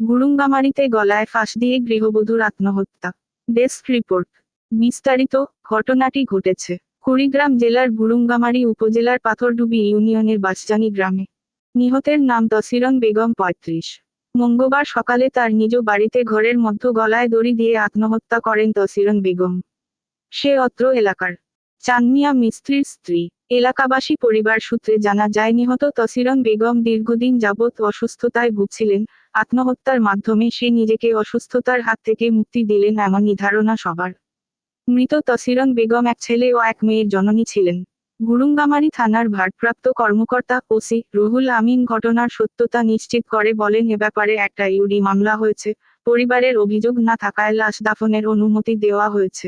গুরুঙ্গামারিতে গলায় ফাঁস দিয়ে গৃহবধূর আত্মহত্যা। Desk report. বিস্তারিত ঘটনাটি ঘটেছে কুড়িগ্রাম জেলার গুরুঙ্গামারি উপজেলার পাথরডুবি ইউনিয়নের বাসজানি গ্রামে। নিহতের নাম তসিরন বেগম পঁয়ত্রিশ। মঙ্গলবার সকালে তার নিজ বাড়িতে ঘরের মধ্য গলায় দড়ি দিয়ে আত্মহত্যা করেন তসিরন বেগম। সে অত্র এলাকার। চানমিয়া মিস্ত্রির স্ত্রী। এলাকাবাসী পরিবার সূত্রে জানা যায়, নিহত তসিরন বেগম দীর্ঘদিন যাবৎ অসুস্থতায় ভুগছিলেন। আত্মহত্যার মাধ্যমে সে নিজেকে অসুস্থতার হাত থেকে মুক্তি দিলেন এমনই ধারণা সবার। মৃত তসিরন বেগম এক ছেলে ও এক মেয়ের জননী ছিলেন। গুরুঙ্গামারি থানার ভারপ্রাপ্ত কর্মকর্তা ওসি রুহুল আমিন ঘটনার সত্যতা নিশ্চিত করে বলেন, এ ব্যাপারে একটা ইউডি মামলা হয়েছে। পরিবারের অভিযোগ না থাকায় লাশ দাফনের অনুমতি দেওয়া হয়েছে।